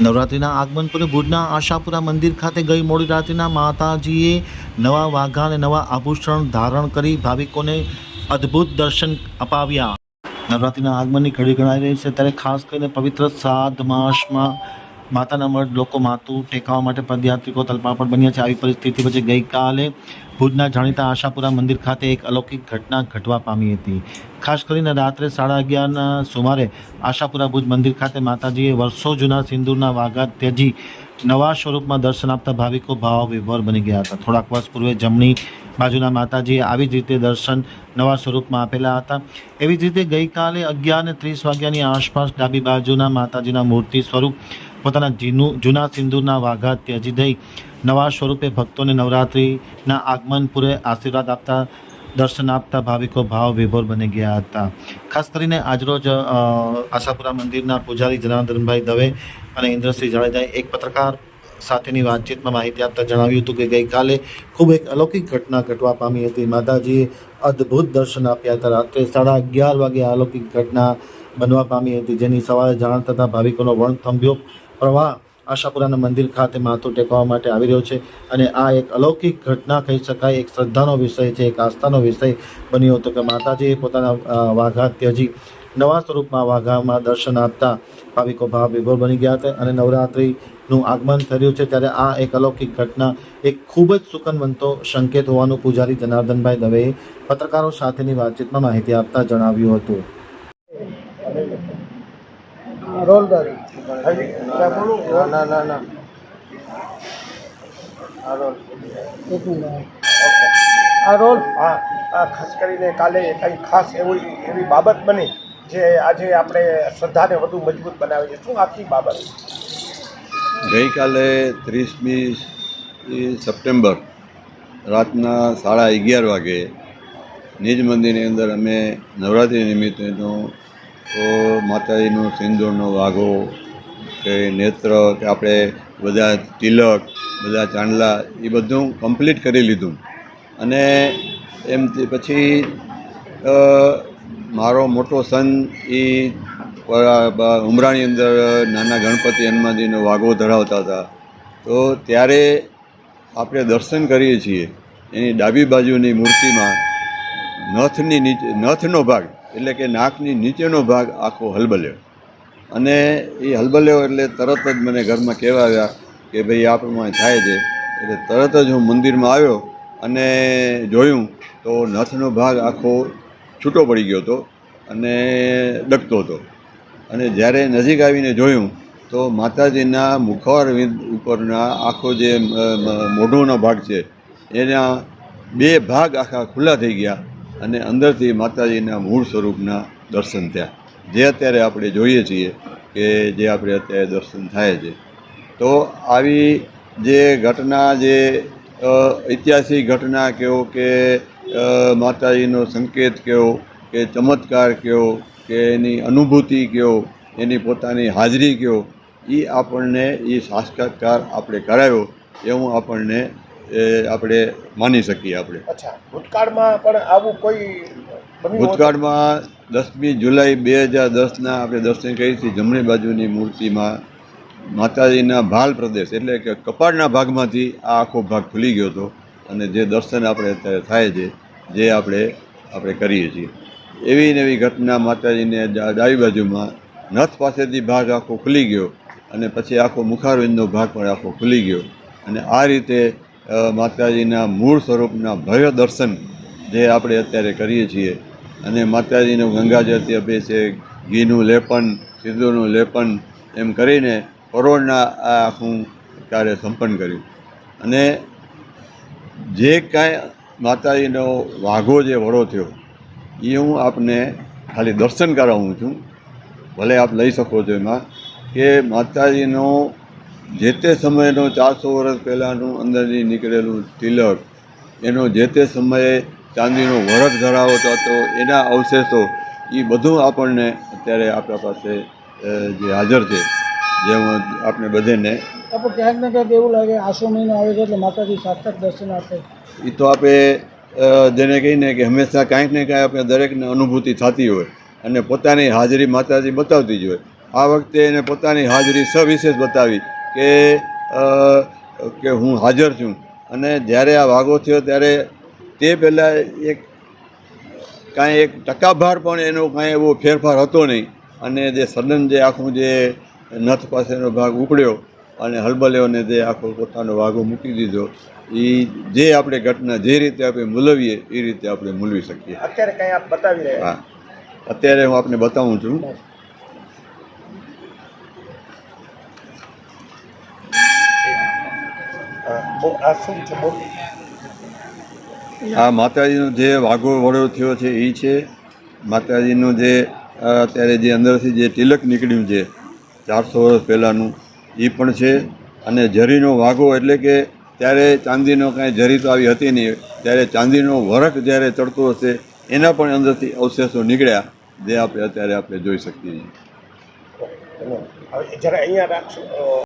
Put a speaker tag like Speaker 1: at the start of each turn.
Speaker 1: નવરાત્રિના આગમન પર ભુજના આશાપુરા મંદિર ખાતે ગઈ મોડી રાત્રિના માતાજીએ નવા વાઘા અને નવા આભૂષણ ધારણ કરી ભાવિકોને અદ્ભુત દર્શન અપાવ્યા. નવરાત્રિના આગમનની ઘડી ગણાઈ રહી છે ત્યારે ખાસ કરીને પવિત્ર સાત માસમાં માતાના મઢ લોકો માથું ટેકાવા માટે પદયાત્રિકો તલપાપડ બન્યા છે. આવી પરિસ્થિતિ પછી ગઈકાલે ભુજના જાણીતા આશાપુરા મંદિર ખાતે એક અલૌકિક ઘટના ઘટવા પામી હતી. ખાસ કરીને રાત્રે સાડા અગિયારના સુમારે આશાપુરા ભુજ મંદિર ખાતે માતાજીએ વર્ષો જૂના સિંદૂરના વાઘા ત્યજી નવા સ્વરૂપમાં દર્શન આપતા ભાવિકો ભાવ વિભોર બની ગયા હતા. થોડાક વર્ષ પૂર્વે જમણી બાજુના માતાજીએ આવી જ રીતે દર્શન નવા સ્વરૂપમાં આપેલા હતા. એવી જ રીતે ગઈકાલે અગિયાર ને ત્રીસ વાગ્યાની આસપાસ ડાબી બાજુના માતાજીના મૂર્તિ સ્વરૂપ પોતાના જીનું જૂના સિંદૂરના વાઘા ત્યજી દઈ નવા સ્વરૂપે ભક્તોને નવરાત્રિના આગમન પૂરે આશીર્વાદ આપતા, દર્શન આપતા ભાવિકો ભાવ વિભોર બની ગયા હતા. ખાસ કરીને આજરોજ આશાપુરા મંદિરના પૂજારી જનાર્દનભાઈ દવે અને ઇન્દ્રસિંહ જાડેજાએ એક પત્રકાર સાથેની વાતચીતમાં માહિતી આપતા જણાવ્યું હતું કે ગઈકાલે ખૂબ એક અલૌકિક ઘટના ઘટવા પામી હતી. માતાજીએ અદ્ભુત દર્શન આપ્યા હતા. રાત્રે સાડા અગિયાર વાગે અલૌકિક ઘટના બનવા પામી હતી. જેની સવારે જાણ થતાં ભાવિકોનો વણથંભ્યો પ્રવાહ આશાપુરાના મંદિર ખાતે માથું ટેકવા માટે આવી રહ્યો છે અને આ એક અલૌકિક ઘટના કહી શકાય. એક શ્રદ્ધાનો વિષય છે, એક આસ્થાનો વિષય બન્યો હતો કે માતાજીએ પોતાના વાઘા ત્યજી નવા સ્વરૂપમાં વાઘામાં દર્શન આપતા ભાવિકો ભાવ વિભોર બની ગયા હતા અને નવરાત્રિનું આગમન થયું છે ત્યારે આ એક અલૌકિક ઘટના, એક ખૂબ જ સુકનવંતો સંકેત હોવાનું પૂજારી જનાર્દનભાઈ દવેએ પત્રકારો સાથેની વાતચીતમાં માહિતી આપતા જણાવ્યું હતું.
Speaker 2: રોલ કરી ત્યાં બોલું. ના ના ના હા રોલ. એક મિનિટ. ઓકે. આ રોલ? હા આ ખાસ કરીને કાલે કંઈ ખાસ એવી એવી બાબત બની જે આજે આપણે શ્રદ્ધાને વધુ મજબૂત બનાવે છે શું આખી બાબત?
Speaker 3: ગઈકાલે ત્રીસમી સપ્ટેમ્બર રાતના સાડા અગિયાર વાગે નિજ મંદિરની અંદર અમે નવરાત્રિ નિમિત્તેનો તો માતાજીનો સિંદૂરનો વાઘો કે નેત્ર કે આપણે બધા તિલક, બધા ચાંદલા, એ બધું કમ્પ્લીટ કરી લીધું. અને એમ પછી મારો મોટો સન એ ઉમરાની અંદર નાના ગણપતિ હનુમાનજીનો વાઘો ધરાવતા હતા. તો ત્યારે આપણે દર્શન કરીએ છીએ. એની ડાબી બાજુની મૂર્તિમાં નથની નીચે, નથનો ભાગ એટલે કે નાકની નીચેનો ભાગ આખો હલબલ્યો. અને એ હલબલ્યો એટલે તરત જ મને ઘરમાં કહેવા આવ્યા કે ભાઈ આ પ્રમાણે થાય છે. એટલે તરત જ હું મંદિરમાં આવ્યો અને જોયું તો નથનો ભાગ આખો છૂટો પડી ગયો હતો અને ડગતો હતો. અને જ્યારે નજીક આવીને જોયું તો માતાજીના મુખવાર ઉપરના આખો જે મોઢોનો ભાગ છે, એના બે ભાગ આખા ખુલ્લા થઈ ગયા. અને અંદરથી માતાજીના મૂળ સ્વરૂપના દર્શન થયા. જે અત્યારે આપણે જોઈએ છીએ કે જે આપણે અત્યારે દર્શન થાય છે. તો આવી જે ઘટના જે ઐતિહાસિક ઘટના કહો કે માતાજીનો સંકેત કહો કે, ચમત્કાર કહો કે, એની અનુભૂતિ કહો એની પોતાની હાજરી કહો એ આપણને એ સાક્ષાત્કાર આપણે કરાયો એવું આપણને એ આપણે માની શકીએ આપણે.
Speaker 2: ભૂતકાળમાં પણ આવું કોઈ
Speaker 3: ભૂતકાળમાં દસમી જુલાઈ બે હજાર દસના આપણે દર્શન કરી હતી જમણી બાજુની મૂર્તિમાં માતાજીના ભાલ પ્રદેશ એટલે કે કપાળના ભાગમાંથી આ આખો ભાગ ખુલી ગયો હતો અને જે દર્શન આપણે અત્યારે થાય છે જે આપણે આપણે કરીએ છીએ. એવી ને એવી ઘટના માતાજીને ડાબી બાજુમાં નથ પાસેથી ભાગ આખો ખુલી ગયો અને પછી આખો મુખારવિંદનો ભાગ પણ આખો ખુલી ગયો. અને આ રીતે માતાજીના મૂળ સ્વરૂપના ભવ્ય દર્શન જે આપણે અત્યારે કરીએ છીએ. અને માતાજીનું ગંગાજળથી અભિષેક ઘીનું લેપન, સિંદૂરનું લેપન, એમ કરીને કરોડના આ આખું કાર્ય સંપન્ન કર્યું. અને જે કાંઈ માતાજીનો વાઘો જે વડો થયો, એ હું આપને ખાલી દર્શન કરાવું છું. ભલે આપ લઈ શકો છો એમાં કે માતાજીનો જે તે સમયનો ચારસો વર્ષ પહેલાંનું અંદરથી નીકળેલું તિલક એનો જે તે સમયે ચાંદીનો વરત ધરાવતો હતો એના અવશેષો એ બધું આપણને અત્યારે આપણા પાસે જે હાજર છે જે આપણે બધેને.
Speaker 4: આપણે ક્યાંક ને ક્યાંક એવું લાગે આસો મહિનો આવે છે એટલે માતાજી સાક્ષાત દર્શન આપે.
Speaker 3: એ તો આપણે જેને કહીને કે હંમેશા કાંઈક ને કાંઈ આપણે દરેકને અનુભૂતિ થતી હોય અને પોતાની હાજરી માતાજી બતાવતી જ હોય. આ વખતે એને પોતાની હાજરી સવિશેષ બતાવી કે કે હું હાજર છું. અને જ્યારે આ વાઘો થયો ત્યારે તે પહેલાં એક કાંઈ એક ટકાભાર પણ એનો કાંઈ એવો ફેરફાર હતો નહીં. અને જે સડન જે આખું જે નથ પાસેનો ભાગ ઉપડ્યો અને હલબલ્યોને જે આખો પોતાનો વાઘો મૂકી દીધો એ જે આપણે ઘટના જે રીતે આપણે મૂલવીએ એ રીતે આપણે મૂલવી શકીએ.
Speaker 2: અત્યારે કંઈ આપ બતાવી રહ્યા
Speaker 3: હા. અત્યારે હું આપને બતાવું છું
Speaker 2: હા, બો- આ
Speaker 3: માતાજીનો જે વાઘો વડો થયો છે એ છે. માતાજીનું જે અત્યારે જે અંદરથી જે તિલક નીકળ્યું છે ચારસો વર્ષ પહેલાંનું એ પણ છે. અને ઝરીનો વાઘો એટલે કે ત્યારે ચાંદીનો કાંઈ જરી તો આવી હતી નહીં. ત્યારે ચાંદીનો વરખ જ્યારે ચડતો હશે એના પણ અંદરથી અવશેષો નીકળ્યા જે આપણે અત્યારે આપણે જોઈ શકીએ છીએ.